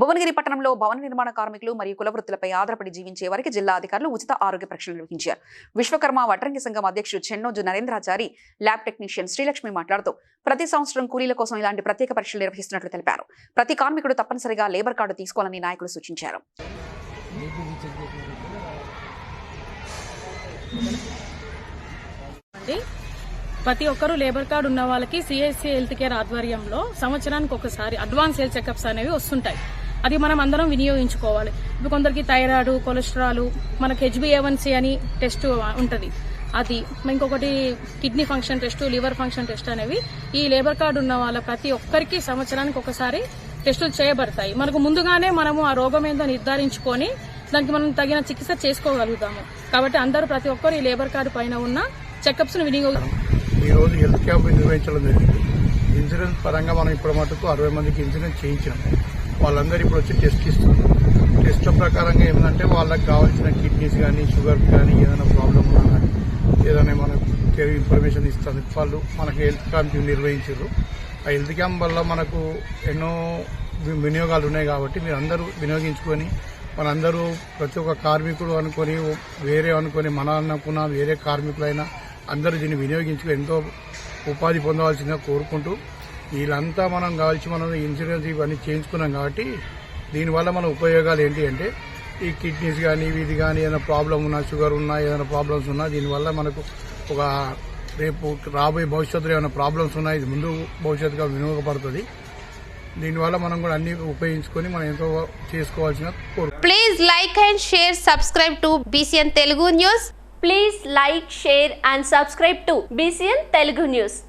భువనగిరి పట్టణంలో భవన నిర్మాణ కార్మికులు మరియు కుల వృత్తులపై ఆధారపడి జీవించే వారికి జిల్లా అధికారులు ఉచిత ఆరోగ్య పరీక్షలు నిర్వహించారు. విశ్వకర్మ వడ్రంగి సంఘం అధ్యక్షుడు చెన్నోజు నరేంద్రాచారి ల్యాబ్ టెక్నీషియన్ శ్రీలక్ష్మి మాట్లాడుతూ ప్రతి సంవత్సరం కూలీల కోసం ఇలాంటి ప్రత్యేక పరీక్షలు నిర్వహిస్తున్నట్లు తెలిపారు. ప్రతి కార్మికుడు తప్పనిసరిగా లేబర్ కార్డు తీసుకోవాలని నాయకులు సూచించారు. అండి ప్రతి ఒక్కరూ లేబర్ కార్డు ఉన్న వాళ్ళకి సిఎస్సి హెల్త్ కేర్ ఆధ్వర్యంలో సంవత్సరానికి ఒకసారి అడ్వాన్స్ హెల్త్ చెకప్స్ అనేవి వస్తుంటాయి. అది మనం అందరం వినియోగించుకోవాలి. ఇప్పుడు కొందరికి థైరాయిడ్ కొలెస్ట్రాల్ మనకి హెచ్బిఏవన్సీ అని టెస్ట్ ఉంటుంది. అది ఇంకొకటి kidney function test liver function test అనేవి ఈ లేబర్ కార్డు ఉన్న వాళ్ళ ప్రతి ఒక్కరికి సంవత్సరానికి ఒకసారి టెస్టులు చేయబడతాయి. మనకు ముందుగానే మనము ఆ రోగం ఏందో నిర్ధారించుకొని దానికి మనం తగిన చికిత్స చేసుకోగలుగుతాము. కాబట్టి అందరూ ప్రతి ఒక్కరు ఈ లేబర్ కార్డు పైన ఉన్న చెకప్స్ ఈ రోజు హెల్త్ క్యాంప్ నిర్వహించడం జరిగింది. ఇన్సూరెన్స్ పరంగా మనం ఇప్పుడు మటుకు అరవై మందికి ఇన్సూరెన్స్ చేయించాము. వాళ్ళందరూ ఇప్పుడు వచ్చి టెస్ట్ ఇస్తున్నారు. టెస్ట్ ప్రకారంగా ఏంటంటే వాళ్ళకి కావాల్సిన కిడ్నీస్ కానీ షుగర్ కానీ ఏదైనా ప్రాబ్లం ఉన్నా కానీ ఏదైనా మనకు ఇన్ఫర్మేషన్ ఇస్తుంది వాళ్ళు మనకి హెల్త్ క్యాంప్ నిర్వహించారు. ఆ హెల్త్ క్యాంప్ వల్ల మనకు ఎన్నో వినియోగాలు ఉన్నాయి కాబట్టి మీరు అందరూ వినియోగించుకొని మనందరూ ప్రతి ఒక్క కార్మికుడు అనుకొని వేరే అనుకొని మన అనుకున్న వేరే కార్మికులైనా అందరూ దీన్ని వినియోగించుకొని ఎంతో ఉపాధి పొందవలసిందిగా కోరుకుంటూ వీళ్ళంతా మనం కావాల్సి మనం ఇన్సూరెన్స్ ఇవన్నీ చేయించుకున్నాం కాబట్టి దీనివల్ల మన ఉపయోగాలు ఏంటి అంటే ఈ కిడ్నీస్ కానీ ఇది కానీ ఏదైనా ప్రాబ్లం ఉన్నా షుగర్ ఉన్నా ఏదైనా ప్రాబ్లమ్స్ ఉన్నా దీనివల్ల మనకు ఒక రేపు రాబోయే భవిష్యత్తులో ఏమైనా ప్రాబ్లమ్స్ ఉన్నా ఇది ముందు భవిష్యత్తుగా వినియోగపడుతుంది. దీనివల్ల మనం కూడా అన్ని ఉపయోగించుకొని మనం ఎంతో చేసుకోవాల్సిన కోరు. Like and share subscribe to BCN Telugu news please like share and subscribe to BCN Telugu news